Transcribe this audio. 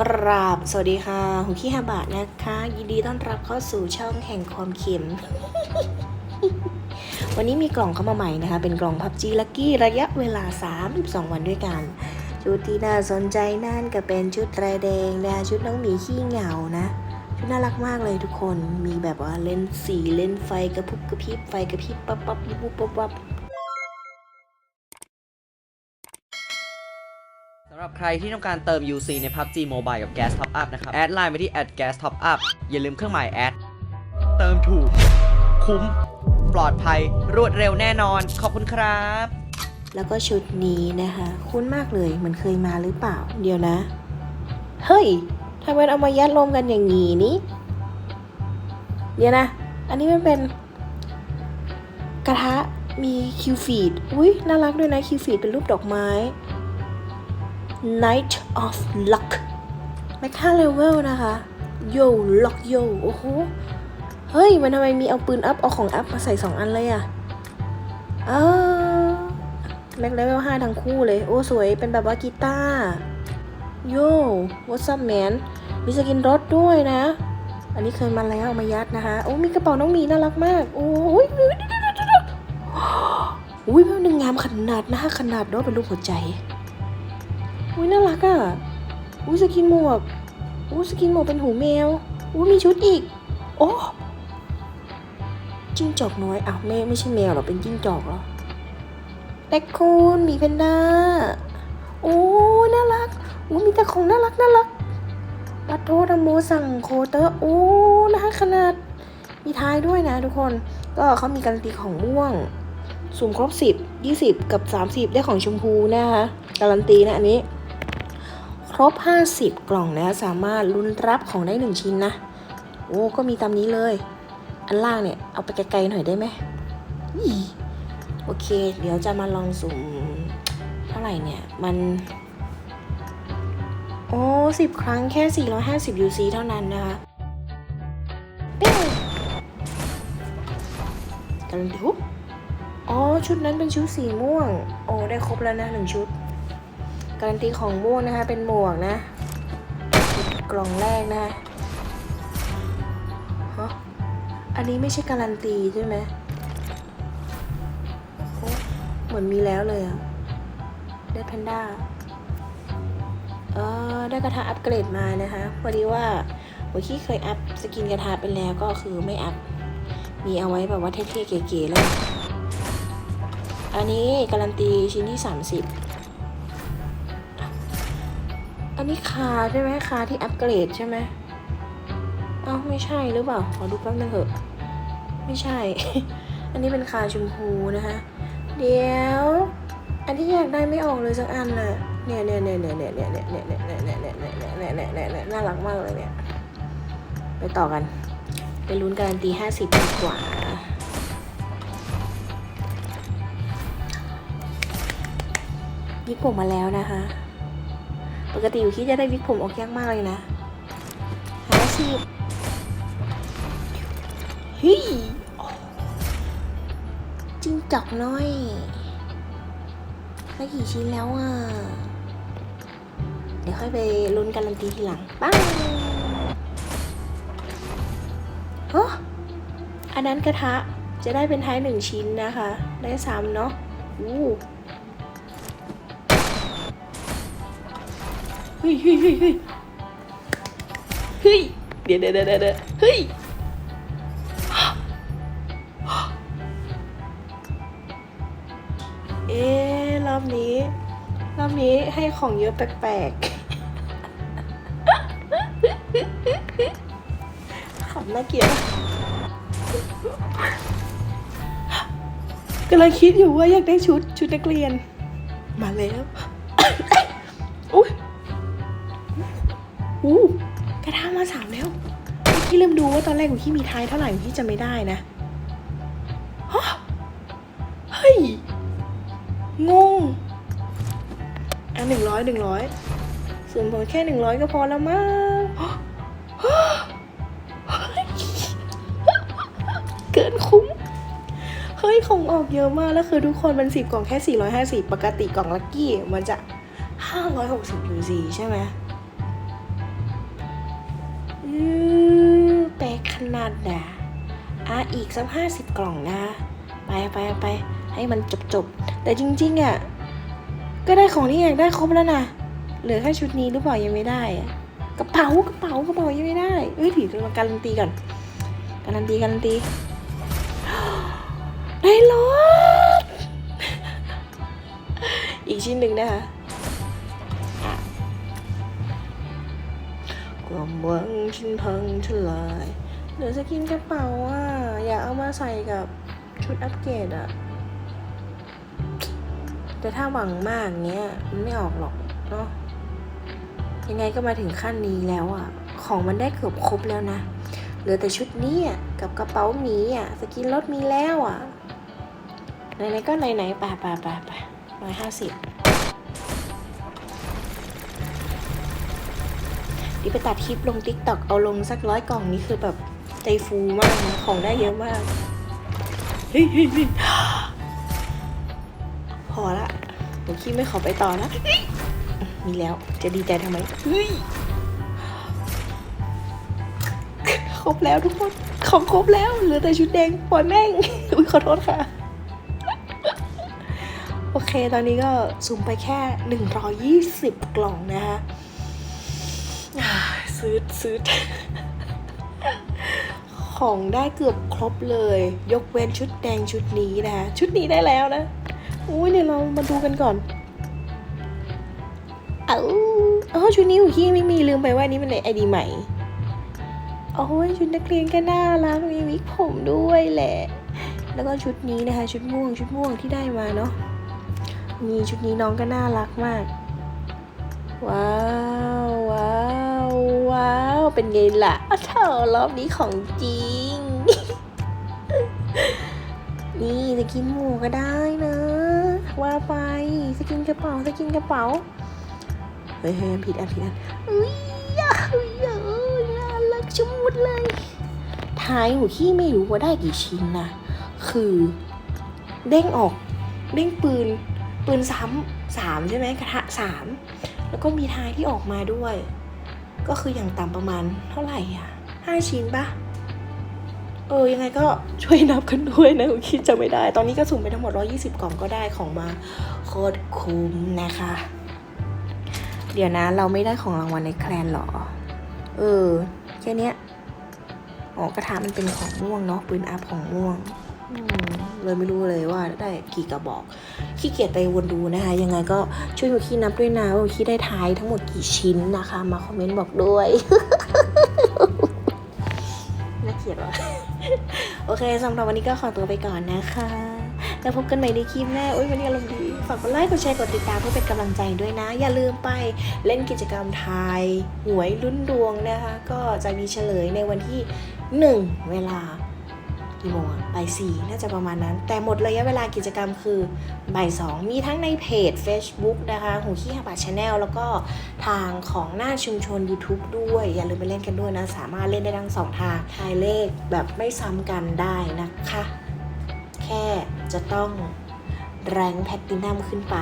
กราบ สวัสดีค่ะหุกี้ฮาบะนะคะ ยินดีต้อนรับเข้าสู่ช่องแห่งความเข็ม วันนี้มีกล่องเข้ามาใหม่นะคะ เป็นกล่องพับจีลักกี้ระยะเวลา 32 วันด้วยกัน ชุดที่น่าสนใจนั่นก็เป็นชุดแรแดงนะชุดน้องหมีขี้เหงานะ ชุดน่ารักมากเลยทุกคน มีแบบว่าเล่นสีเล่นไฟกระพุบกระพริบไฟกระพริบปั๊บปั๊บปุ๊บปุ๊บปั๊บำหรับใครที่ต้องการเติม UC ใน PUBG Mobile กับ Gas Top Up นะครับ แอดไลน์ไปที่ @gas top up อย่าลืมเครื่องหมายแอด เติมถูก คุ้ม ปลอดภัย รวดเร็วแน่นอน ขอบคุณครับ แล้วก็ชุดนี้นะคะ คุ้นมากเลยเหมันเคยมาหรือเปล่า เดี๋ยวนะ เฮ้ยทำไมเอามายัดรวมกันอย่างงี้นี่ เดี๋ยวนะ อันนี้มันเป็น กระทะมีคิวฟีดอุ้ยน่ารักด้วยนะคิวฟีดเป็นรูปดอกไม้ Night of Luck แมคค่าเลเวลนะคะโยล็อกโยโอ้โห เฮ้ย มันทำไมมีเอาปืนอัพ เอาของอัพมาใส่สองอันเลยอะเออแม็กเลเวล5ทั้งคู่เลย โอ้ สวย เป็นแบบว่ากีตาร์โย่ what's up man มีสกินรถด้วยนะ อันนี้เคยมาแล้วเอามายัดนะคะ โอ้ มีกระเป๋าน้องมีน่ารักมาก โอ้ยอุ้ยแป๊บนึงงามขนาดนะขนาดด้วยเป็นรูปหัวใจ อุ้ยน่ารักอะอุ้ยสกินหมวกอุ้ยสกินหมวกเป็นหูแมวอุ้ยมีชุดอีก โอ้จิ้งจอกน้อยอ้าวไม่ไม่ใช่แมวหรอเป็นจิ้งจอกหรอแรคคูนมีแพนด้าโอ้น่ารักโอ้มีแต่ของน่ารักน่ารักปัดโทธโมสั่งโคเตอร์โอ้น่ารักขนาดมีท้ายด้วยนะทุกคนก็เขามีการันตีของม่วงสุ่มครบ 10 20 กับ 30 ได้ของชมพูนะคะการันตีนะอันนี้ ครบ 50 กล่องนะสามารถลุ้นรับของได้ 1 ชิ้นนะ โอ้ก็มีตามนี้เลย อันล่างเนี่ย เอาไปไกลๆหน่อยได้ไหมโอเค เดี๋ยวจะมาลองสุ่มเท่าไหร่เนี่ย มัน โอ้สิบครั้งแค่ 450 UC เท่านั้นนะคะปิ้วกันดูอ๋อ ชุดนั้นเป็นชุดสีม่วง โอ้ ได้ครบแล้วนะหนึ่งชุด การันตีของม่วงนะคะ เป็นหมวกนะ กล่องแรกนะคะฮะอันนี้ไม่ใช่การันตีใช่ไหมเหมือนมีแล้วเลยอะได้แพนด้าเออได้กระทะอัปเกรดมานะคะพอดีว่าหัวขี้เคยอัพสกินกระทะไปแล้วก็คือไม่อัพมีเอาไว้แบบว่าเท่ๆเก๋ๆเลย อันนี้การันตีชิ้นที่ 30 อันนี้คาใช่ไหมคาที่อัปเกรดใช่ไหมเอ้าไม่ใช่หรือเปล่า ขอดูแป๊บนึงเถอะ ไม่ใช่ อันนี้เป็นคาชมพูนะคะ เดี๋ยว อันที่อยากได้ไม่ออกเลยสักอันน่ะเนี่ยเนี่ยเนี่ยเนี่ยเนี่ยเนี่ยเนี่ยเนี่ยเนี่ยเนี่ยเนี่ยเนี่ยเนี่ยเนี่ยเนี่ยเนี่ยน่ารักมากเลยเนี่ย ไปต่อกัน ไปลุ้นการันตีห้าสิบดีกว่าวิกผมมาแล้วนะคะ ปกติอยู่คิดจะได้วิกผมออกยากมากเลยนะห้าสิบเฮ้ยจิ้งจอกน้อยได้กี่ชิ้นแล้วอะ เดี๋ยวค่อยไปลุ้นการันตีทีหลังป้างฮะอันนั้นกระทะจะได้เป็นท้ายหนึ่งชิ้นนะคะ ได้ซ้ำเนาะอู้ เฮ้ยเฮ้ยเฮ้ยเฮ้ยเฮ้ยเดี๋ยวเดี๋ยวเดี๋ยวเดี๋ยวเฮ้ยเอ๊รอบนี้รอบนี้ให้ของเยอะแปลกๆขำน่าเกลียดกำลังคิดอยู่ว่าอยากได้ชุดชุดนักเรียน มาแล้ว อุ้ย อู้กระทะมาสามแล้วพี่ลืมดูว่าตอนแรกของพี่มีท้ายเท่าไหร่พี่จะไม่ได้นะฮะเฮ้ย งง อะหนึ่งร้อยหนึ่งร้อยส่วนผมแค่หนึ่งร้อยก็พอแล้วมั้งเกินคุ้ม เฮ้ย ของออกเยอะมากแล้วคือทุกคนมันสิบกล่องแค่สี่ร้อยห้าสิบปกติกล่องลักกี้มันจะห้าร้อยหกสิบยูซีใช่ไหม แปลกขนาดน่ะอะอีกสักห้าสิบกล่องนะ ไปไปไปให้มันจบจบแต่จริงๆอะก็ได้ของที่อยากได้ครบแล้วนะเหลือแค่ชุดนี้หรือเปล่ายังไม่ได้กระเป๋ากระเป๋ากระเป๋ายังไม่ได้เอ้ยถือมาการันตีก่อนการันตีการันตีได้รถอีกชิ้นหนึ่งนะคะ ความหวังฉันพังทลายเหลือสกินกระเป๋าอะ อยากเอามาใส่กับชุดอัปเกรดอะ แต่ถ้าหวังมากเนี้ย มันไม่ออกหรอกเนาะยังไงก็มาถึงขั้นนี้แล้วอะ ของมันได้เกือบครบแล้วนะ เหลือแต่ชุดนี้อะ กับกระเป๋าหมีอะ สกินรถมีแล้วอะ ไหนๆก็ไหนๆไปไปไปไปร้อยห้าสิบ ดิไปตัดคลิปลงติ๊กต็อกเอาลงสักร้อยกล่องนี่คือแบบใจฟูมากของได้เยอะมากพอละหนูคิดไม่ขอไปต่อนะมีแล้วจะดีใจทำไมครบแล้วทุกคนของครบแล้วเหลือแต่ชุดแดงปล่อยแม่งอุ้ยขอโทษค่ะ โอเคตอนนี้ก็สุ่มไปแค่ 120 กล่องนะคะ ซื้อซื้อของได้เกือบครบเลย ยกเว้นชุดแดงชุดนี้นะ ชุดนี้ได้แล้วนะ อุ้ยเดี๋ยวเรามาดูกันก่อน เอาเออชุดนี้อยู่ที่ไม่มีลืมไปว่านี่มันในไอดีใหม่โอ้ยชุดนักเรียนก็น่ารักมีวิกผมด้วยแหละ แล้วก็ชุดนี้นะคะ ชุดม่วงชุดม่วงที่ได้มาเนาะมีชุดนี้น้องก็น่ารักมาก ว้าวว้าว ว้าว เป็นไงล่ะอ้าวเธอรอบนี้ของจริง นี่สกินหมูก็ได้นะ ว่าไปสกินกระเป๋าสกินกระเป๋า เฮ้ยเฮ้ยผิดอันผิดอันอุ้ยอะอุ้ยอะน่ารักชุมุดเลยท้ายหูที่ไม่รู้ว่าได้กี่ชิ้นนะ คือ เด้งออก เด้งปืน ปืนซ้ำสามใช่ไหมกระทะสามแล้วก็มีท้ายที่ออกมาด้วย ก็คืออย่างต่ำประมาณเท่าไหร่อะห้าชิ้นปะเออ ยังไงก็ช่วยนับกันด้วยนะคิดจะไม่ได้ ตอนนี้ก็สุ่มไปทั้งหมด 120 กล่องก็ได้ของมาโคตรคุ้มนะคะ เดี๋ยวนะเราไม่ได้ของรางวัลในแคลนหรอ เออ แค่เนี้ยอ๋อกระทะมันเป็นของม่วงเนาะปืนอัพของม่วง เลยไม่รู้เลยว่าได้กี่กระบอก ขี้เกียจไปวนดูนะคะ ยังไงก็ช่วยมาคีนับด้วยนะว่าคีได้ท้ายทั้งหมดกี่ชิ้นนะคะ มาคอมเมนต์บอกด้วยน่าเกลียดว่ะโอเคสำหรับวันนี้ก็ขอตัวไปก่อนนะคะ แล้วพบกันใหม่ในคลิปหน้าอุ้ยวันนี้อารมณ์ดีฝากกดไลค์กดแชร์กดติดตามเพื่อเป็นกำลังใจด้วยนะ อย่าลืมไปเล่นกิจกรรมทายหวยลุ้นดวงนะคะ ก็จะมีเฉลยในวันที่ 1 เวลา กี่โมงอะบ่ายสี่น่าจะประมาณนั้น แต่หมดระยะเวลากิจกรรมคือบ่ายสองมีทั้งในเพจ Facebook นะคะหูขี้หาบาชาแนลแล้วก็ทางของหน้าชุมชน YouTube ด้วย อย่าลืมไปเล่นกันด้วยนะ สามารถเล่นได้ทั้งสองทางทายเลขแบบไม่ซ้ำกันได้นะคะ แค่จะต้องแรงแพตตินัมขึ้นไป